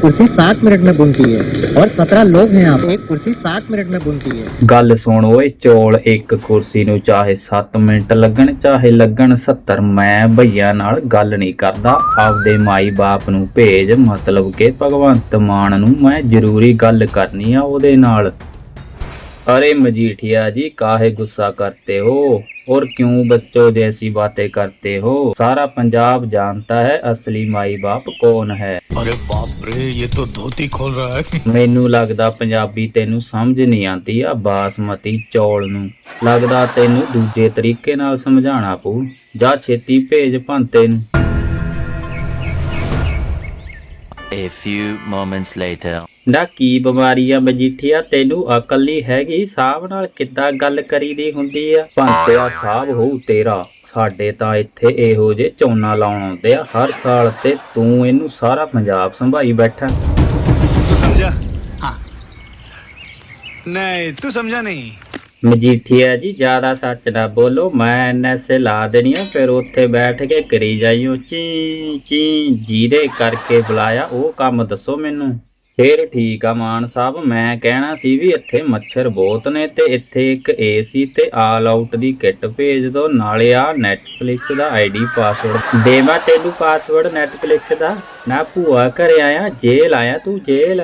कुर्सी सात मिनट में बुनती है और सत्रह लोग हैं आप। एक कुर्सी सात मिनट में बुनती है। ਗੱਲ ਸੁਣ ਓਏ ਚੋਲ ਇੱਕ ਕੁਰਸੀ ਨੂੰ ਚਾਹੇ 7 ਮਿੰਟ ਲੱਗਣ ਚਾਹੇ ਲੱਗਣ 70 ਮੈਂ ਭਈਆ ਨਾਲ ਗੱਲ ਨਹੀਂ ਕਰਦਾ ਆਪਦੇ ਮਾਈ ਬਾਪ ਨੂੰ ਭੇਜ ਮਤਲਬ ਕਿ ਭਗਵੰਤ ਮਾਨ ਨੂੰ ਮੈਂ ਜ਼ਰੂਰੀ ਗੱਲ ਕਰਨੀ ਆ ਉਹਦੇ ਨਾਲ अरे मजीठिया जी काहे गुस्सा करते हो और क्यों बच्चों जैसी बातें करते हो सारा पंजाब जानता है असली माई बाप कौन है अरे बाप रे ये तो धोती खोल रहा है ਮੈਨੂੰ ਲੱਗਦਾ ਪੰਜਾਬੀ ਤੈਨੂੰ ਸਮਝ ਨਹੀਂ ਆਉਂਦੀ ਆ ਬਾਸਮਤੀ ਚੌਲ ਨੂੰ ਲੱਗਦਾ ਤੈਨੂੰ ਦੂਜੇ ਤਰੀਕੇ ਨਾਲ ਸਮਝਾਉਣਾ ਪਊ ਜਾ ਛੇਤੀ ਭੇਜ ਭੰਤੇ ਨੂੰ A few moments later. ਨਾ ਕੀ ਬਿਮਾਰੀ ਆ ਮਜੀਠੀਆ? ਤੈਨੂੰ ਅਕਲ ਨਹੀਂ ਹੈਗੀ? ਸਾਹਬ ਨਾਲ ਕਿੱਦਾਂ ਗੱਲ ਕਰੀਦੀ ਹੁੰਦੀ ਆ? ਭੰਤਿਆ ਸਾਹਬ ਹੋ ਤੇਰਾ। ਸਾਡੇ ਤਾਂ ਇੱਥੇ ਇਹੋ ਜੇ ਚੌਨਾ ਲਾਉਣ ਆਉਂਦੇ ਆ। ਹਰ ਸਾਲ ਤੇ ਤੂੰ ਇਹਨੂੰ ਸਾਰਾ ਪੰਜਾਬ ਸੰਭਾਈ ਬੈਠਾ। ਤੂੰ ਸਮਝਾ? ਹਾਂ। ਨਹੀਂ ਤੂੰ ਸਮਝਾ ਨਹੀਂ। ਮਜੀਠੀਆ ਜੀ ਜ਼ਿਆਦਾ ਸੱਚ ਨਾ ਬੋਲੋ। ਮੈਂ ਐਨਐਸਏ ਲਾ ਦੇਣੀ ਆ ਫਿਰ ਉੱਥੇ ਬੈਠ ਕੇ ਕਰੀ ਜਾਈਓ। ਚੀ ਚੀ ਜੀਰੇ ਕਰਕੇ ਬੁਲਾਇਆ। ਉਹ ਕੰਮ ਦੱਸੋ ਮੈਨੂੰ। ਫੇਰ ਠੀਕ ਆ ਮਾਨ ਸਾਹਿਬ, ਮੈਂ ਕਹਿਣਾ ਸੀ ਵੀ ਇੱਥੇ ਮੱਛਰ ਬਹੁਤ ਨੇ ਤੇ ਇੱਥੇ ਇੱਕ ਏਸੀ ਤੇ ਆਲ ਆਊਟ ਦੀ ਕਿੱਟ ਭੇਜ ਦਿਓ, ਨਾਲੇ ਆ ਨੈਟਫਲਿਕਸ ਦਾ ਆਈਡੀ ਪਾਸਵਰਡ ਦੇਵਾ ਤੈਨੂੰ ਪਾਸਵਰਡ ਨੈਟਫਲਿਕਸ ਦਾ। ਨਾ ਭੂਆ ਘਰੇ ਆਇਆ ਜੇਲ ਆਇਆ ਤੂੰ ਜੇਲ